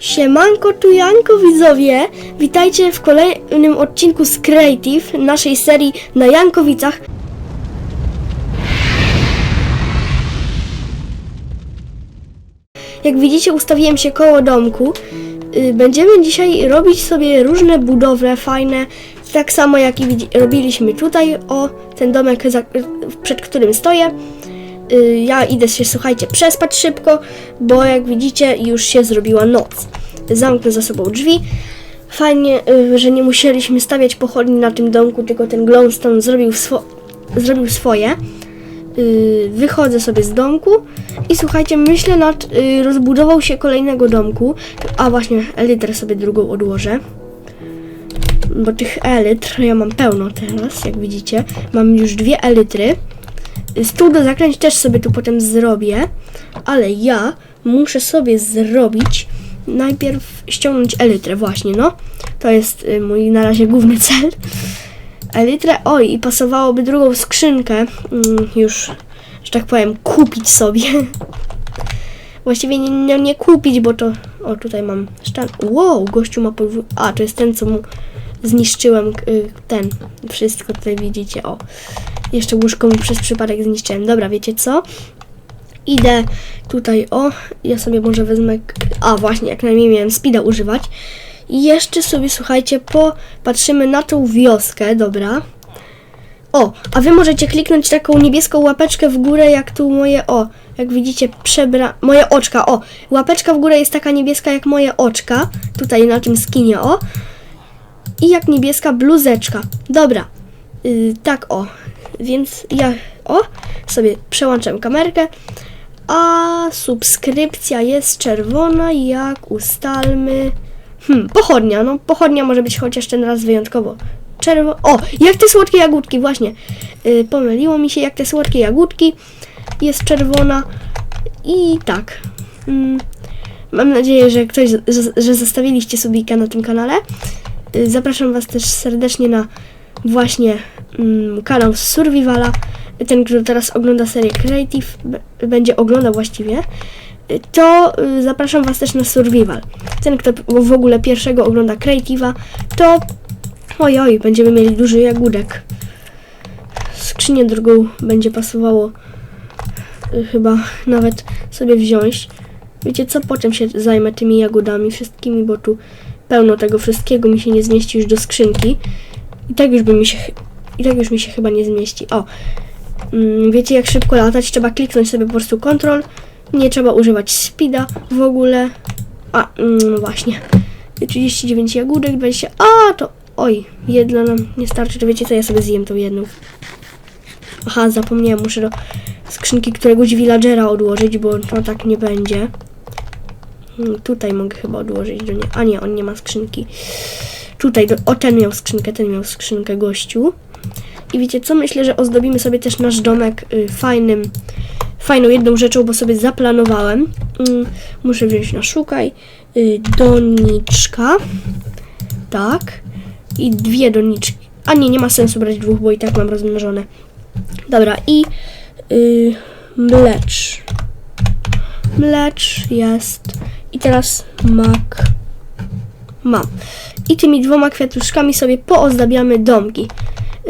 Siemanko, tu Janko widzowie! Witajcie w kolejnym odcinku z Creative naszej serii na Jankowicach. Jak widzicie, ustawiłem się koło domku. Y, Będziemy dzisiaj robić sobie różne budowle fajne, tak samo jak i robiliśmy tutaj. O, ten domek, przed którym stoję. Y, Ja idę się, słuchajcie, przespać szybko, bo jak widzicie, już się zrobiła noc. Zamknę za sobą drzwi. Fajnie, y, że nie musieliśmy stawiać pochodni na tym domku, tylko ten glowstone zrobił, swo- zrobił swoje. Y, Wychodzę sobie z domku i słuchajcie, myślę nad rozbudową się kolejnego domku. A właśnie, elytrę sobie drugą odłożę. Bo tych elytr ja mam pełno teraz, jak widzicie. Mam już dwie elytry. Stół do zaklęć też sobie tu potem zrobię, ale ja muszę sobie zrobić najpierw ściągnąć elytrę właśnie, no. To jest y, mój na razie główny cel. Elytrę, oj, i pasowałoby drugą skrzynkę mm, już, że tak powiem, kupić sobie. Właściwie nie, nie, nie kupić, bo to... O, tutaj mam sztan... Wow, gościu ma. A, to jest ten, co mu zniszczyłem, y, ten. Wszystko tutaj widzicie, o. Jeszcze łóżko mi przez przypadek zniszczyłem. Dobra, wiecie co? Idę tutaj, o, ja sobie może wezmę, a właśnie, jak najmniej miałem speeda używać. I jeszcze sobie, słuchajcie, popatrzymy na tą wioskę, dobra. O, a wy możecie kliknąć taką niebieską łapeczkę w górę, jak tu moje, o, jak widzicie, przebra... moje oczka, o, łapeczka w górę jest taka niebieska jak moje oczka, tutaj na tym skinie, o. I jak niebieska bluzeczka. Dobra, yy, tak, o, więc ja, o, sobie przełączam kamerkę, a subskrypcja jest czerwona, jak ustalmy. Hmm, pochodnia, no pochodnia może być chociaż ten raz wyjątkowo. Czerwo... O, jak te słodkie jagódki, właśnie. Yy, pomyliło mi się, jak te słodkie jagódki. Jest czerwona. I tak. Mm, mam nadzieję, że ktoś, z- że zostawiliście subika na tym kanale. Yy, zapraszam Was też serdecznie na właśnie mm, kanał z Survivala. Ten, kto teraz ogląda serię Creative, będzie oglądał właściwie, to y, zapraszam Was też na Survival. Ten, kto w ogóle pierwszego ogląda Creative'a, to oj, oj, będziemy mieli duży jagódek. Skrzynię drugą będzie pasowało y, chyba nawet sobie wziąć. Wiecie co, potem się zajmę tymi jagodami wszystkimi, bo tu pełno tego wszystkiego mi się nie zmieści już do skrzynki. I tak już by mi się, i tak już mi się chyba nie zmieści. O, mm, wiecie jak szybko latać? Trzeba kliknąć sobie po prostu Ctrl. Nie trzeba używać speeda w ogóle. A, mm, no właśnie. 39 jagódek, 20. A, to. Oj, jedna nam nie starczy. To wiecie co? Ja sobie zjem tą jedną. Aha, zapomniałem. Muszę do skrzynki któregoś villagera odłożyć, bo to tak nie będzie. Mm, Tutaj mogę chyba odłożyć do nie. A nie, on nie ma skrzynki. Tutaj, o ten miał skrzynkę, ten miał skrzynkę gościu. I wiecie co? Myślę, że ozdobimy sobie też nasz domek y, fajnym, fajną jedną rzeczą, bo sobie zaplanowałem. Mm, muszę wziąć na szukaj. Y, doniczka. Tak. I dwie doniczki. A nie, nie ma sensu brać dwóch, bo i tak mam rozmnożone. Dobra, i y, mlecz. Mlecz jest. I teraz mak. Mam. I tymi dwoma kwiatuszkami sobie poozdabiamy domki.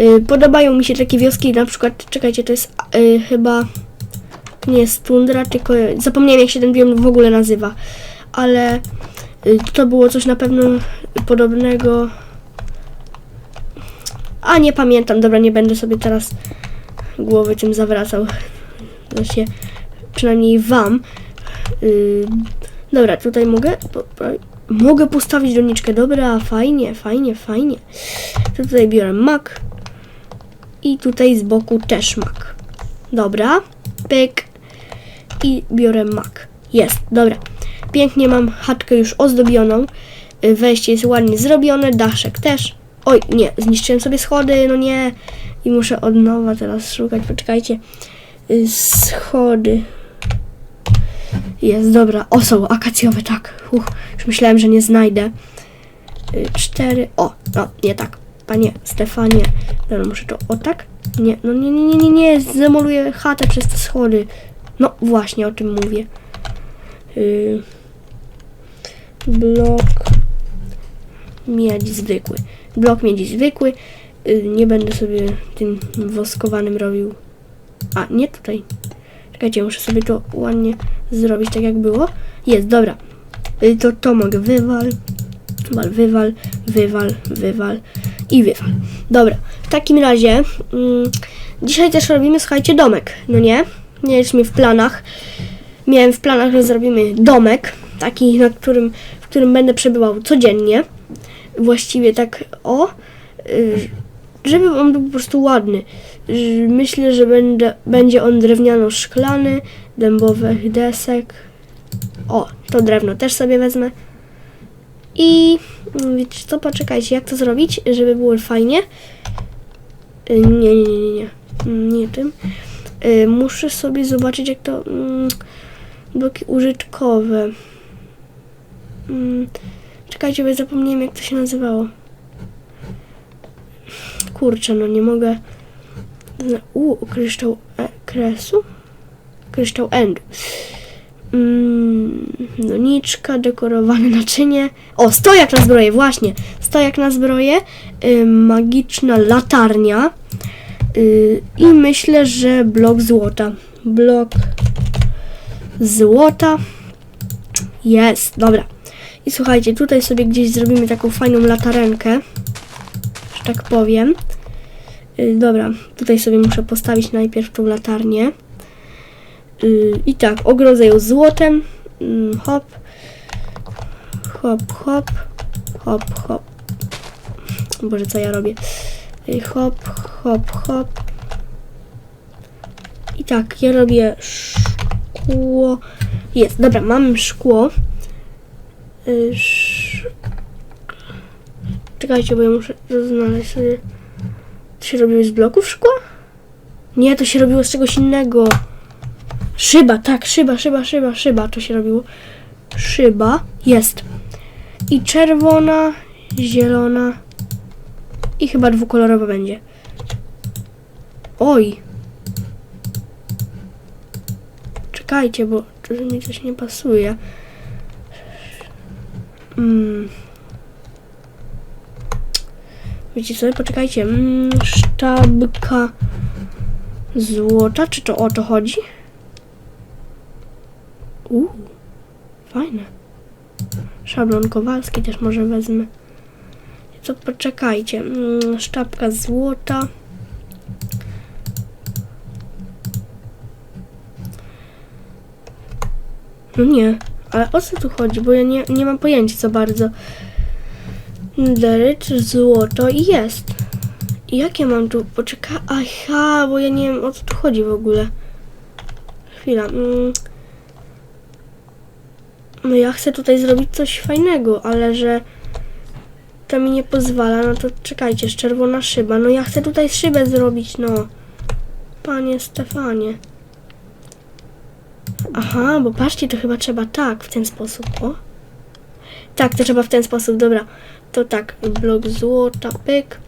Y, podobają mi się takie wioski, na przykład, czekajcie, to jest y, chyba nie jest tundra, tylko zapomniałem jak się ten biom w ogóle nazywa, ale y, to było coś na pewno podobnego. A nie pamiętam, dobra, nie będę sobie teraz głowy tym zawracał. Znaczy, przynajmniej wam. Y, dobra, tutaj mogę. Po, po, mogę postawić doniczkę. Dobra, fajnie, fajnie, fajnie. To tutaj biorę mak. I tutaj z boku też mak. Dobra, pyk. I biorę mak. Jest, dobra. Pięknie mam chatkę już ozdobioną. Y, Wejście jest ładnie zrobione, daszek też. Oj, nie, zniszczyłem sobie schody, no nie. I muszę od nowa teraz szukać, poczekajcie. Y, Schody. Jest, dobra. O, są akacjowe, tak. Uch, już myślałem, że nie znajdę. Y, Cztery. O, no, nie tak. Panie Stefanie. Dobra, muszę to o tak? Nie, no nie, nie, nie, nie, nie. Zdemoluję chatę przez te schody. No, właśnie o tym mówię. Y, blok miedź zwykły. Blok miedzi zwykły. Y, Nie będę sobie tym woskowanym robił. A, nie tutaj. Czekajcie, muszę sobie to ładnie zrobić tak jak było. Jest, dobra. Y, To to mogę wywal. Wywal, wywal, wywal, wywal i wywal. Dobra, w takim razie mm, dzisiaj też robimy, słuchajcie, domek, no nie? Mieliśmy w planach. Miałem w planach, że zrobimy domek, taki, na którym, w którym będę przebywał codziennie. Właściwie tak, o, y, żeby on był po prostu ładny. Y, Myślę, że będę, będzie on drewniano-szklany, dębowych desek. O, to drewno też sobie wezmę. I mm, wiecie co, poczekajcie, jak to zrobić, żeby było fajnie. Y, Nie, nie, nie, nie, nie. Mm, tym. Y, Muszę sobie zobaczyć, jak to. mm, Bloki użytkowe. Mm, Czekajcie, bo ja zapomniałem, jak to się nazywało. Kurczę, no nie mogę. Zna- U, kryształ e, kresu? Kryształ endu. Mm, dekorowane naczynie. O, stojak na zbroję, właśnie. Stojak na zbroję. Y, magiczna latarnia. Y, I myślę, że blok złota. Blok złota. Jest, dobra. I słuchajcie, tutaj sobie gdzieś zrobimy taką fajną latarenkę. Tak powiem. Y, dobra, tutaj sobie muszę postawić najpierw tą latarnię. Y, I tak, ogrodzę ją złotem. Mm, Hop. Hop, hop. Hop, hop. Boże, co ja robię? Y, Hop, hop, hop. I tak, ja robię szkło. Jest, dobra, mam szkło. Sz... Czekajcie, bo ja muszę znaleźć sobie... To się robiło z bloków szkła? Nie, to się robiło z czegoś innego. Szyba, tak, szyba, szyba, szyba, szyba to się robiło. Szyba, jest. I czerwona, zielona i chyba dwukolorowa będzie. Oj. Czekajcie, bo mi coś nie pasuje. Mm. Wiecie sobie, poczekajcie. Mm, sztabka złota, czy to o to chodzi? Uuu, fajne. Szablon kowalski też może wezmę. Co, poczekajcie. Mm, sztabka złota. No nie, ale o co tu chodzi? Bo ja nie, nie mam pojęcia za bardzo. Derycz, złoto i jest. Jakie mam tu? Poczekaj. Aha, bo ja nie wiem o co tu chodzi w ogóle. Chwila. Mm. No ja chcę tutaj zrobić coś fajnego, ale że to mi nie pozwala, no to czekajcie, czerwona szyba. No ja chcę tutaj szybę zrobić, no. Panie Stefanie. Aha, bo patrzcie, to chyba trzeba tak, w ten sposób, o. Tak, to trzeba w ten sposób, dobra. To tak, blok złota, pyk.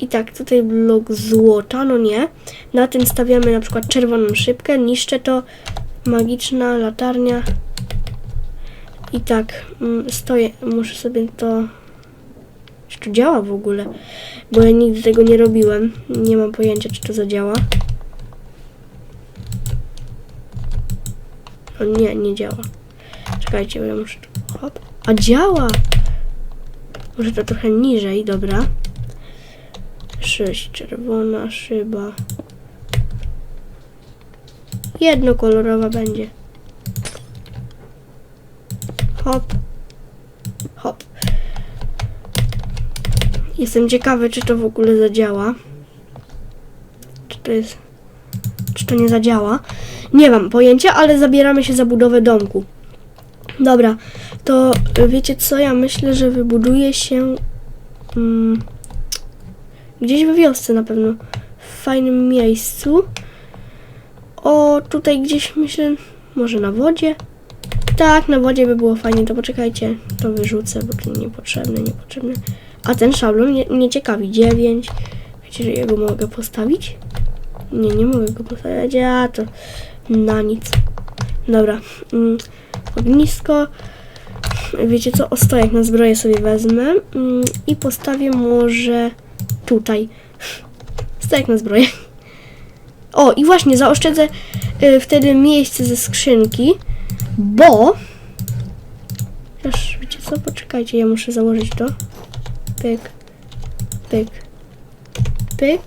I tak, tutaj blok złota, no nie. Na tym stawiamy na przykład czerwoną szybkę, niszczę to. Magiczna latarnia. I tak, mm, stoję, muszę sobie to... Czy to działa w ogóle? Bo ja nigdy tego nie robiłem. Nie mam pojęcia, czy to zadziała. O nie, nie działa. Czekajcie, bo ja muszę. Hop. A działa! Może to trochę niżej, dobra. Sześć, czerwona szyba. Jednokolorowa będzie. Hop. Hop. Jestem ciekawy, czy to w ogóle zadziała. Czy to jest... Czy to nie zadziała? Nie mam pojęcia, ale zabieramy się za budowę domku. Dobra, to wiecie co? Ja myślę, że wybuduje się mm, gdzieś we wiosce na pewno. W fajnym miejscu. O, tutaj gdzieś myślę, może na wodzie. Tak, na wodzie by było fajnie, to poczekajcie, to wyrzucę, bo to niepotrzebne, niepotrzebne. A ten szablon mnie, mnie ciekawi, 9. Wiecie, że ja go mogę postawić? Nie, nie mogę go postawić, a to na nic. Dobra, mm, ognisko, Wiecie co? O stojak na zbroję sobie wezmę mm, i postawię może tutaj. Stojak na zbroję. O, i właśnie, zaoszczędzę y, wtedy miejsce ze skrzynki, bo... Też, wiecie co? Poczekajcie, ja muszę założyć to. Pyk, pyk, pyk.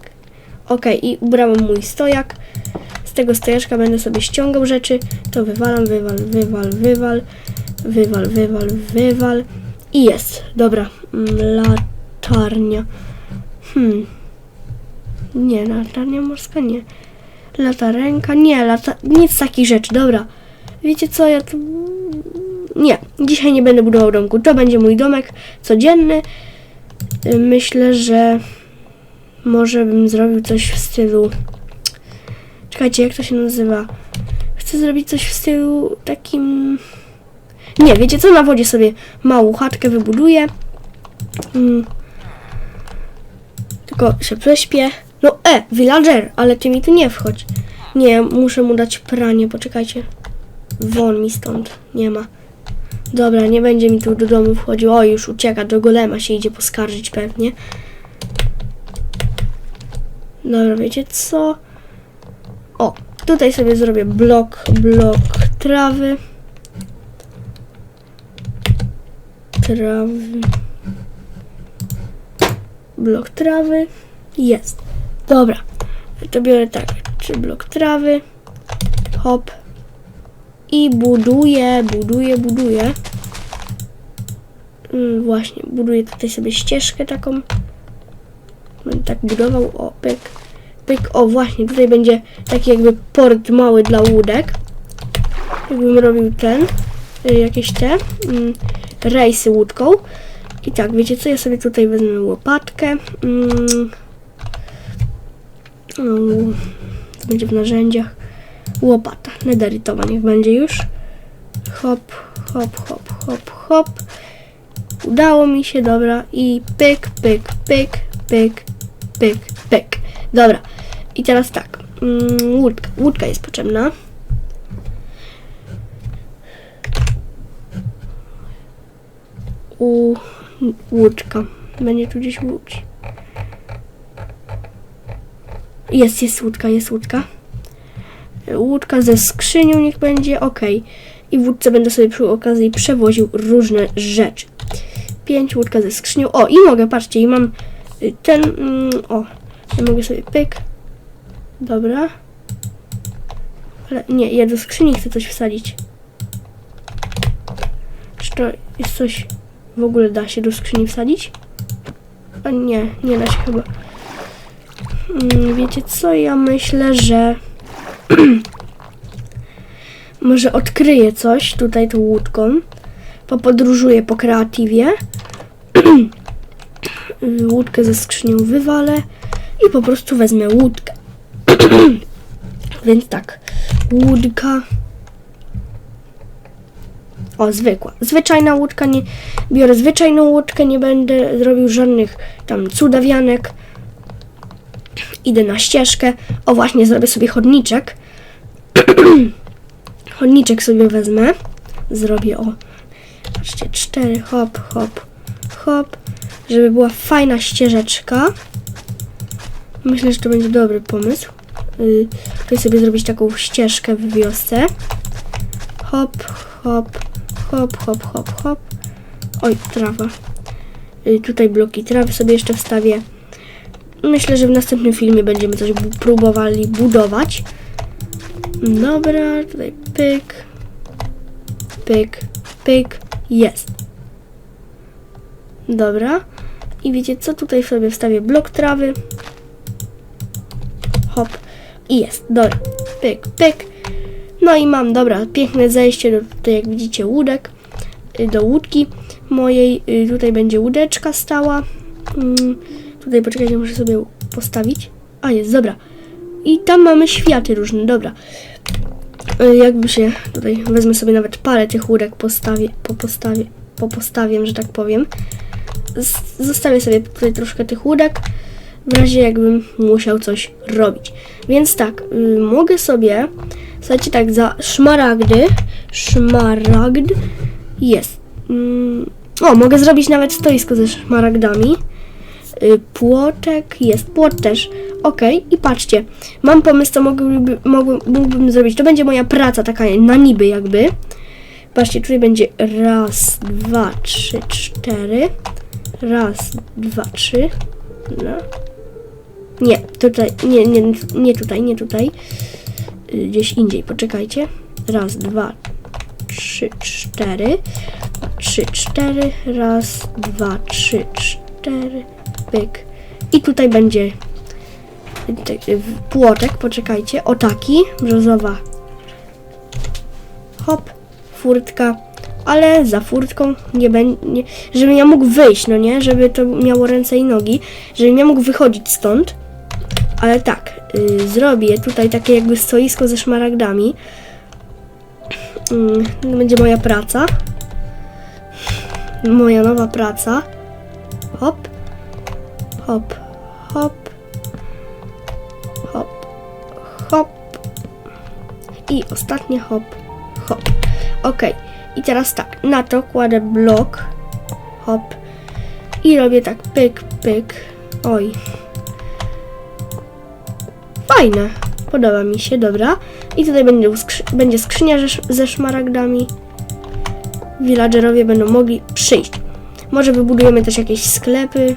Okej, i ubrałem mój stojak. Z tego stojaczka będę sobie ściągał rzeczy. To wywalam, wywal, wywal, wywal, wywal, wywal, wywal. I jest. Dobra. Mm, Latarnia. Hmm. Nie, latarnia morska nie. Latarenka, nie, lata... nic takich rzeczy, dobra. Wiecie co, ja tu... Nie, dzisiaj nie będę budował domku. To będzie mój domek codzienny. Y, Myślę, że może bym zrobił coś w stylu... Czekajcie, jak to się nazywa? Chcę zrobić coś w stylu takim... Nie, wiecie co, na wodzie sobie małą chatkę wybuduję. Mm. Tylko się prześpię. No e, villager, ale ty mi tu nie wchodź. Nie, muszę mu dać pranie, poczekajcie. Won mi stąd, nie ma. Dobra, nie będzie mi tu do domu wchodził. O, już ucieka, do golema się idzie poskarżyć pewnie. Dobra, wiecie co? O, tutaj sobie zrobię blok, blok trawy. Trawy. Blok trawy. Jest. Dobra. To biorę tak. Czy blok trawy. Hop. I buduję, buduję, buduję. Mm, właśnie, buduję tutaj sobie ścieżkę taką. Będę tak budował. O, pyk. Pyk. O, właśnie, tutaj będzie taki jakby port mały dla łódek. Jakbym robił ten. y, Jakieś te. mm, Rejsy łódką. I tak, wiecie co? Ja sobie tutaj wezmę łopatkę. Mm. O, to będzie w narzędziach. Łopata. Nederitowa niech będzie już. Hop, hop, hop, hop, hop. Udało mi się, dobra. I pyk, pyk, pyk, pyk, pyk, pyk. Dobra. I teraz tak. Mm, łódka. Łódka jest potrzebna. U łódka. Będzie tu gdzieś łódź. Jest, jest łódka, jest łódka. Łódka ze skrzynią niech będzie, ok. I w łódce będę sobie przy okazji przewoził różne rzeczy. Pięć łódka ze skrzynią. O, i mogę, patrzcie, i mam y, ten, mm, o, ja mogę sobie pyk. Dobra. Ale nie, ja do skrzyni chcę coś wsadzić. Czy to jest coś, w ogóle da się do skrzyni wsadzić? A nie, nie da się chyba. Mm, Wiecie co, ja myślę, że może odkryję coś tutaj tą łódką. Popodróżuję po kreatywie. Łódkę ze skrzynią wywalę i po prostu wezmę łódkę. Więc tak, łódka. O, zwykła. Zwyczajna łódka, nie biorę zwyczajną łódkę, nie będę robił żadnych tam cudawianek. Idę na ścieżkę. O, właśnie, zrobię sobie chodniczek. chodniczek sobie wezmę. Zrobię, o, patrzcie, cztery, hop, hop, hop. Żeby była fajna ścieżeczka. Myślę, że to będzie dobry pomysł. Yy, tutaj sobie zrobić taką ścieżkę w wiosce. Hop, hop, hop, hop, hop, hop. Oj, trawa. Y, tutaj bloki trawy sobie jeszcze wstawię. Myślę, że w następnym filmie będziemy coś próbowali budować. Dobra, tutaj pyk, pyk, pyk, jest. Dobra. I wiecie co? Tutaj sobie wstawię blok trawy. Hop. I jest. Dobra. Pyk, pyk. No i mam, dobra, piękne zejście do tutaj, jak widzicie, łódek. y, Do łódki mojej. Y, Tutaj będzie łódeczka stała. Mm, Tutaj poczekajcie, muszę sobie postawić. A jest, dobra. I tam mamy światy różne, dobra. Y, Jakby się tutaj wezmę sobie nawet parę tych łódek postawię, po postawię, po postawię, że tak powiem. Zostawię sobie tutaj troszkę tych łódek, w razie jakbym musiał coś robić. Więc tak, mogę sobie, słuchajcie tak, za szmaragdy, szmaragd jest. Mm, o, mogę zrobić nawet stoisko ze szmaragdami. Y, Płotek jest, płot też. Okej, i patrzcie, mam pomysł, co mógłby, mógłbym, mógłbym zrobić. To będzie moja praca taka na niby jakby. Patrzcie, tutaj będzie raz, dwa, trzy, cztery. Raz, dwa, trzy. No. Nie, tutaj, nie, nie, nie tutaj, nie tutaj. Y, Gdzieś indziej, poczekajcie. Raz, dwa, trzy, cztery. Trzy, cztery. Raz, dwa, trzy, cztery. Pyk. I tutaj będzie te- y, płotek, poczekajcie. O taki, brzozowa. Hop, furtka. Ale za furtką nie będzie, żebym ja mógł wyjść, no nie? Żeby to miało ręce i nogi, żebym ja mógł wychodzić stąd. Ale tak, y, zrobię tutaj takie jakby stoisko ze szmaragdami. To będzie moja praca. Moja nowa praca. Hop. Hop. Hop. Hop. Hop. I ostatnie hop. Hop. Ok. I teraz tak, na to kładę blok. Hop. I robię tak pyk, pyk. Oj, Fajne. Podoba mi się, dobra. I tutaj będzie, skrzy- będzie skrzynia ze, szmaragdami. Villagerowie będą mogli przyjść. Może wybudujemy też jakieś sklepy.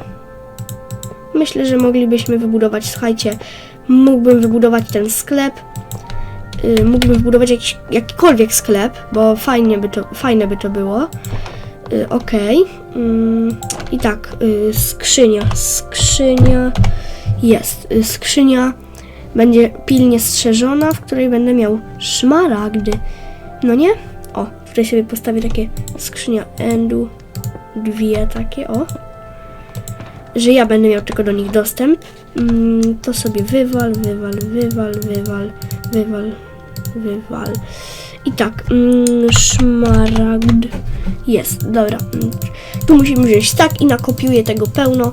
Myślę, że moglibyśmy wybudować, słuchajcie, mógłbym wybudować ten sklep. Yy, mógłbym wybudować jakiś, jakikolwiek sklep, bo fajnie by to, fajne by to było. Yy, Okej. Mm, I tak, yy, skrzynia. Skrzynia jest. Yy, skrzynia będzie pilnie strzeżona, w której będę miał szmaragdy. No nie? O, tutaj sobie postawię takie skrzynia endu. Dwie takie, o. Że ja będę miał tylko do nich dostęp. Mm, to sobie wywal, wywal, wywal, wywal, wywal, wywal. I tak, mm, szmaragd jest, dobra. Tu musimy wziąć tak i nakopiuję tego pełno,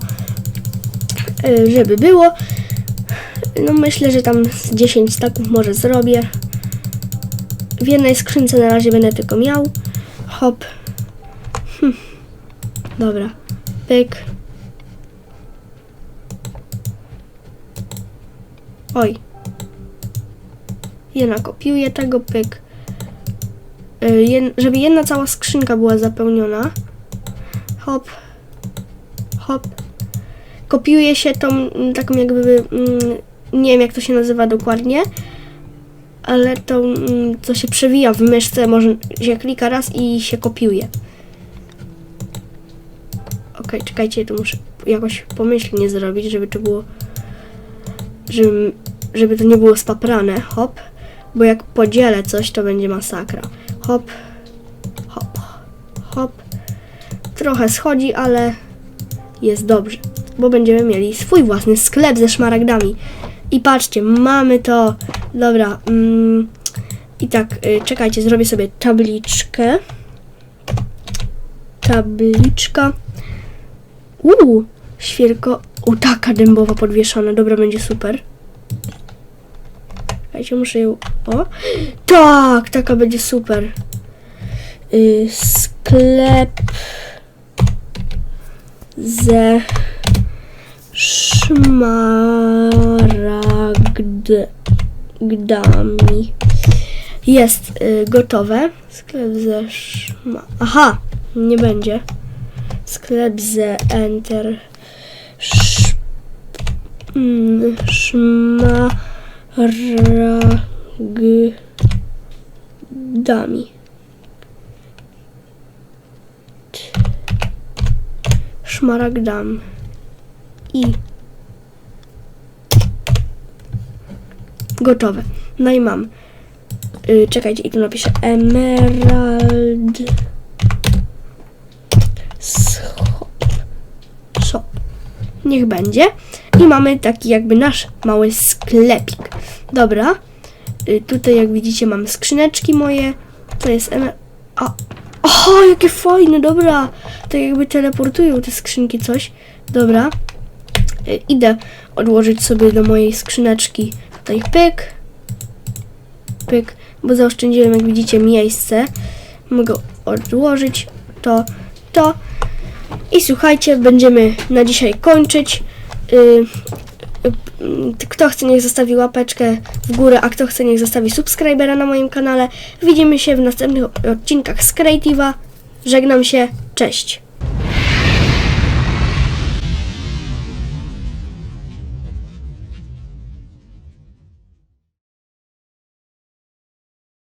y, żeby było. No myślę, że tam z 10 staków może zrobię. W jednej skrzynce na razie będę tylko miał. Hop. Hm. Dobra. Pyk. Oj. Ja nakopiuję tego, pyk. Y, jed- żeby jedna cała skrzynka była zapełniona. Hop. Hop. Kopiuje się tą mm, taką jakby mm, nie wiem jak to się nazywa dokładnie, ale to mm, co się przewija w myszce, może się klika raz i się kopiuje. Okej, czekajcie, to muszę jakoś pomyślnie zrobić, żeby to było, żeby, żeby to nie było spaprane, hop, bo jak podzielę coś, to będzie masakra. Hop, hop, hop. Trochę schodzi, ale jest dobrze, bo będziemy mieli swój własny sklep ze szmaragdami. I patrzcie, mamy to. Dobra. Mm, I tak, y, czekajcie, zrobię sobie tabliczkę. Tabliczka. Uuu, świerko. O, taka dębowa podwieszona. Dobra, będzie super. Czekajcie, muszę ją... O! Tak, taka będzie super. Y, sklep ze szmaragdami. Jest y, gotowe. Sklep ze szma... Aha, nie będzie. Sklep ze enter sz... mm, szmaragdami. Szmaragdam. I gotowe. No i mam. Y, czekajcie, i tu napiszę Emerald Shop. Niech będzie. I mamy taki jakby nasz mały sklepik. Dobra. Y, tutaj jak widzicie mam skrzyneczki moje. To jest emer... A, o, jakie fajne, dobra. Tak jakby teleportują te skrzynki coś. Dobra. Y, Idę odłożyć sobie do mojej skrzyneczki tutaj pyk. Pyk, bo zaoszczędziłem, jak widzicie, miejsce. Mogę odłożyć to, to. I słuchajcie, będziemy na dzisiaj kończyć. Y, y, Kto chce, niech zostawi łapeczkę w górę, a kto chce, niech zostawi subskrybera na moim kanale. Widzimy się w następnych odcinkach z Creative'a. Żegnam się, cześć.